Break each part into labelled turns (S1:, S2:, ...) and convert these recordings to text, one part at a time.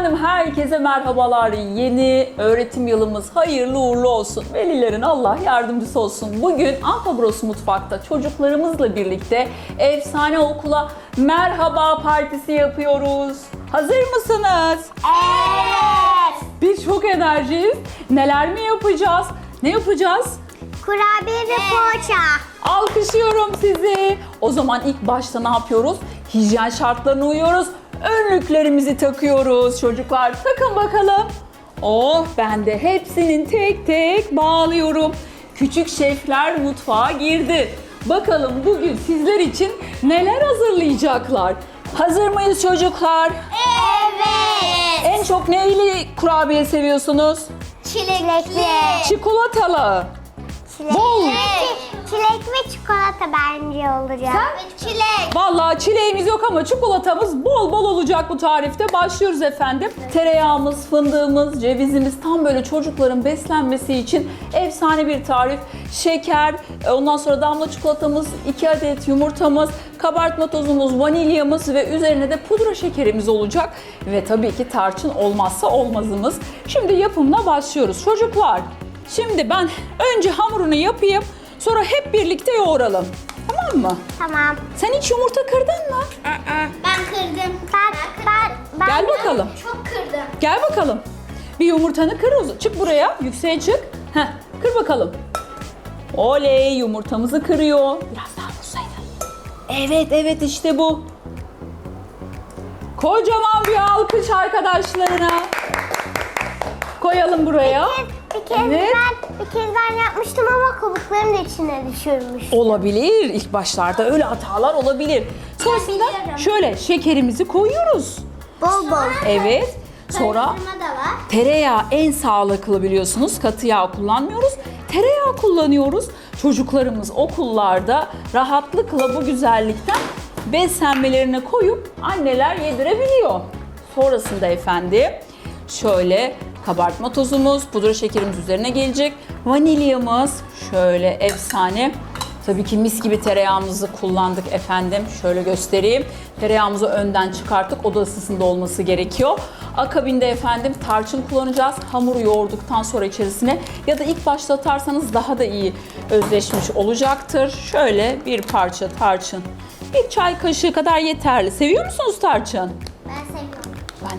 S1: Efendim herkese merhabalar. Yeni öğretim yılımız hayırlı uğurlu olsun. Velilerin Allah yardımcısı olsun. Bugün Alfabros Mutfak'ta çocuklarımızla birlikte efsane okula merhaba partisi yapıyoruz. Hazır mısınız?
S2: Evet.
S1: Biz çok enerjiyiz. Neler mi yapacağız? Ne yapacağız?
S2: Kurabiye ve poğaça.
S1: Alkışlıyorum sizi. O zaman ilk başta ne yapıyoruz? Hijyen şartlarına uyuyoruz. Önlüklerimizi takıyoruz çocuklar. Takın bakalım. Oh ben de hepsinin tek tek bağlıyorum. Küçük şefler mutfağa girdi. Bakalım bugün sizler için neler hazırlayacaklar? Hazır mıyız çocuklar?
S2: Evet.
S1: En çok neyli kurabiye seviyorsunuz?
S2: Çilekli.
S1: Çikolatalı.
S2: Çilek.
S1: Bol.
S2: Çilek ve çikolata bence olacak. Çilek.
S1: Vallahi çileğimiz yok ama çikolatamız bol bol olacak bu tarifte. Başlıyoruz efendim. Tereyağımız, fındığımız, cevizimiz tam böyle çocukların beslenmesi için efsane bir tarif. Şeker, e, ondan sonra damla çikolatamız, 2 adet yumurtamız, kabartma tozumuz, vanilyamız ve üzerine de pudra şekerimiz olacak. Ve tabii ki tarçın olmazsa olmazımız. Şimdi yapımına başlıyoruz. Çocuklar, şimdi ben önce hamurunu yapayım. Sonra hep birlikte yoğuralım. Tamam mı?
S2: Tamam.
S1: Sen hiç yumurta kırdın mı?
S2: Ben kırdım. Ben, ben, ben
S1: Gel bakalım.
S2: Çok kırdım.
S1: Gel bakalım. Bir yumurtanı kır. o- Çık buraya. Yükseğe çık. Heh, kır bakalım. Oley yumurtamızı kırıyor. Biraz daha vursaydın. Evet evet işte bu. Kocaman bir alkış arkadaşlarına. Koyalım buraya.
S2: Bir kez
S1: Evet.
S2: ben, bir kez ben yapmıştım ama kabuklarım da içine düşürmüş.
S1: Olabilir. İlk başlarda öyle hatalar olabilir. Sonrasında
S2: biliyorum.
S1: şöyle şekerimizi koyuyoruz.
S2: Bol bol.
S1: Evet. Sonra
S2: da var.
S1: Tereyağı en sağlıklı biliyorsunuz. Katı yağ kullanmıyoruz. Tereyağı kullanıyoruz. Çocuklarımız okullarda rahatlıkla bu güzellikten beslenmelerine koyup anneler yedirebiliyor. Sonrasında efendim şöyle kabartma tozumuz, pudra şekerimiz üzerine gelecek. Vanilyamız şöyle efsane. Tabii ki mis gibi tereyağımızı kullandık efendim. Şöyle göstereyim. Tereyağımızı önden çıkarttık. Oda ısısında olması gerekiyor. Akabinde efendim tarçın kullanacağız. Hamuru yoğurduktan sonra içerisine ya da ilk başta atarsanız daha da iyi özleşmiş olacaktır. Şöyle bir parça tarçın. Bir çay kaşığı kadar yeterli. Seviyor musunuz tarçın?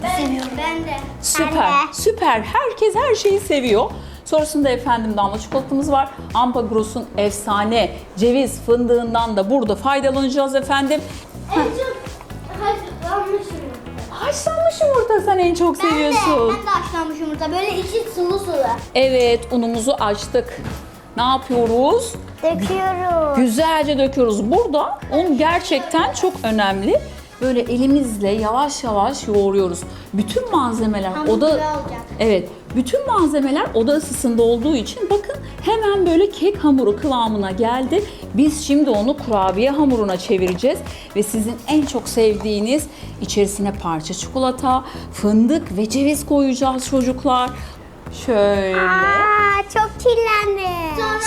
S2: Ben seviyorum.
S1: Ben de.
S2: Ben de.
S1: Süper,
S2: Ben de.
S1: süper. Herkes her şeyi seviyor. Sonrasında efendim damla çikolatamız var. Ampagros'un efsane ceviz fındığından da burada faydalanacağız efendim.
S2: En çok haşlanmış yumurta.
S1: Haşlanmış yumurta sen en çok seviyorsun.
S2: Ben de haşlanmış yumurta. Böyle içi sulu sulu.
S1: Evet, unumuzu açtık. Ne yapıyoruz?
S2: Döküyoruz.
S1: Güzelce döküyoruz. Burada un gerçekten çok önemli. Böyle elimizle yavaş yavaş yoğuruyoruz. Bütün malzemeler
S2: Hamur
S1: oda
S2: olacak.
S1: Evet, bütün malzemeler oda ısısında olduğu için bakın hemen böyle kek hamuru kıvamına geldi. Biz şimdi onu kurabiye hamuruna çevireceğiz ve sizin en çok sevdiğiniz içerisine parça çikolata, fındık ve ceviz koyacağız çocuklar. Şöyle.
S2: Aa, çok kirlendi.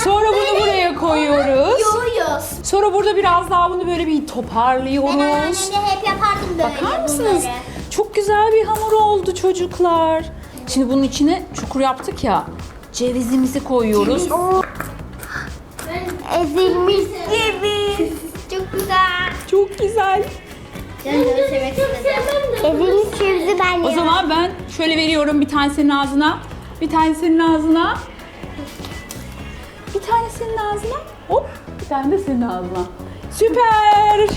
S1: Sonra bunu buraya koyuyoruz.
S2: yoğuyoruz.
S1: Sonra burada biraz daha bunu böyle bir toparlıyoruz.
S2: Ben annemde hep yapardım böyle
S1: Bakar mısınız?
S2: bunları.
S1: Çok güzel bir hamur oldu çocuklar. Şimdi bunun içine çukur yaptık ya. Cevizimizi koyuyoruz.
S2: Oo. Ezilmiş ceviz. Çok güzel.
S1: Çok güzel.
S2: Ben de sevmek istedim. Ezilmiş cevizi ben
S1: O zaman ben şöyle veriyorum bir tane senin ağzına. Bir tane senin ağzına. Bir tane senin ağzına. Hop. Bir tane de senin ağzına. Süper.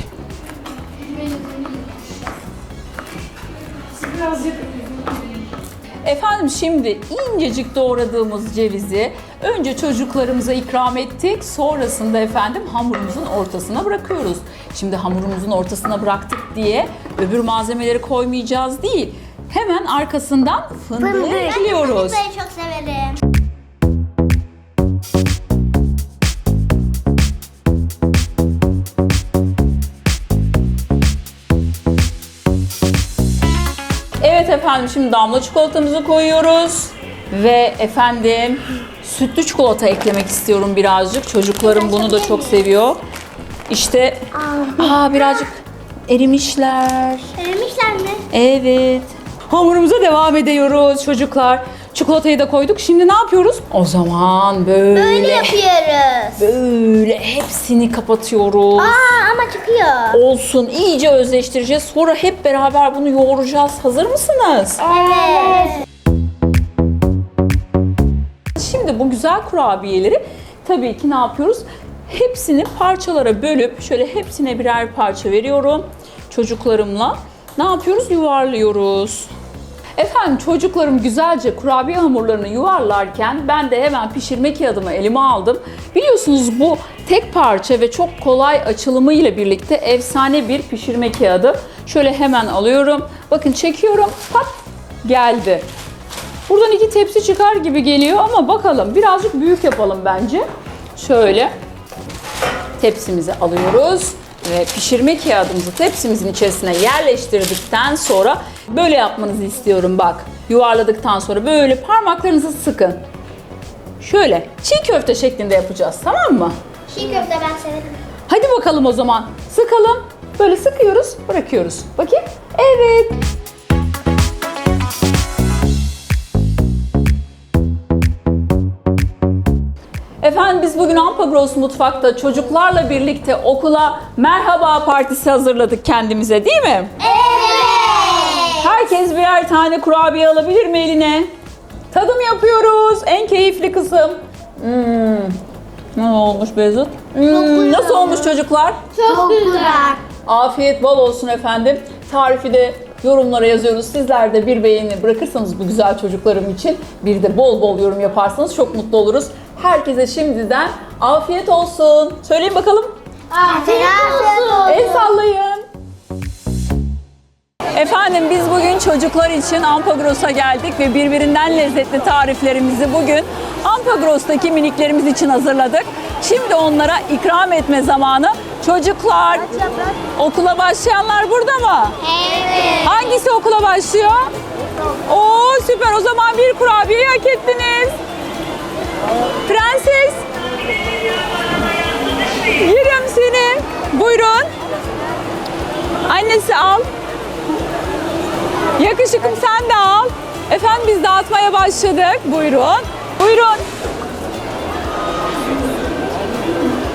S1: Efendim şimdi incecik doğradığımız cevizi önce çocuklarımıza ikram ettik. Sonrasında efendim hamurumuzun ortasına bırakıyoruz. Şimdi hamurumuzun ortasına bıraktık diye öbür malzemeleri koymayacağız değil. Hemen arkasından fındığı ekliyoruz.
S2: Ben çok severim.
S1: Efendim şimdi damla çikolatamızı koyuyoruz. Ve efendim sütlü çikolata eklemek istiyorum birazcık. Çocuklarım bunu da çok seviyor. İşte aa, birazcık erimişler.
S2: Erimişler mi?
S1: Evet. Hamurumuza devam ediyoruz çocuklar. Çikolatayı da koyduk. Şimdi ne yapıyoruz? O zaman böyle
S2: Böyle yapıyoruz.
S1: böyle hepsini kapatıyoruz.
S2: Aa ama çıkıyor.
S1: Olsun iyice özleştireceğiz. Sonra hep beraber bunu yoğuracağız. Hazır mısınız?
S2: Evet.
S1: Şimdi bu güzel kurabiyeleri tabii ki ne yapıyoruz? Hepsini parçalara bölüp şöyle hepsine birer parça veriyorum çocuklarımla. Ne yapıyoruz? Yuvarlıyoruz. Efendim çocuklarım güzelce kurabiye hamurlarını yuvarlarken ben de hemen pişirme kağıdımı elime aldım. Biliyorsunuz bu tek parça ve çok kolay açılımı ile birlikte efsane bir pişirme kağıdı. Şöyle hemen alıyorum. Bakın çekiyorum. Pat geldi. Buradan iki tepsi çıkar gibi geliyor ama bakalım birazcık büyük yapalım bence. Şöyle tepsimizi alıyoruz ve pişirme kağıdımızı tepsimizin içerisine yerleştirdikten sonra böyle yapmanızı istiyorum bak. Yuvarladıktan sonra böyle parmaklarınızı sıkın. Şöyle çiğ köfte şeklinde yapacağız tamam mı?
S2: Çiğ köfte ben severim.
S1: Hadi bakalım o zaman. Sıkalım. Böyle sıkıyoruz, bırakıyoruz. Bakayım. Evet. Efendim biz bugün Ampagros Mutfak'ta çocuklarla birlikte okula merhaba partisi hazırladık kendimize değil mi?
S2: Evet.
S1: Herkes birer tane kurabiye alabilir mi eline? Tadım yapıyoruz. En keyifli kısım. Hmm. Ne olmuş Beyzut? Hmm, nasıl olmuş çocuklar?
S2: Çok güzel.
S1: Afiyet bol olsun efendim. Tarifi de yorumlara yazıyoruz. Sizler de bir beğeni bırakırsanız bu güzel çocuklarım için bir de bol bol yorum yaparsanız çok mutlu oluruz. Herkese şimdiden afiyet olsun. Söyleyin bakalım.
S2: Afiyet olsun.
S1: El sallayın. Efendim biz bugün çocuklar için Ampagros'a geldik ve birbirinden lezzetli tariflerimizi bugün Ampagros'taki miniklerimiz için hazırladık. Şimdi onlara ikram etme zamanı. Çocuklar, okula başlayanlar burada mı?
S2: Evet.
S1: Hangisi okula başlıyor? Oo süper o zaman bir kurabiye hak ettiniz. Prenses. Yerim seni. Buyurun. Annesi al. Yakışıkım sen de al. Efendim biz dağıtmaya başladık. Buyurun. Buyurun.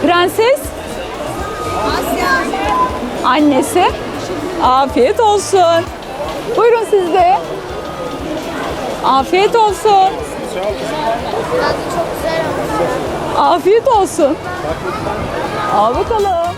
S1: Prenses. Annesi. Afiyet olsun. Buyurun siz de. Afiyet olsun. Afiyet olsun. Al bakalım.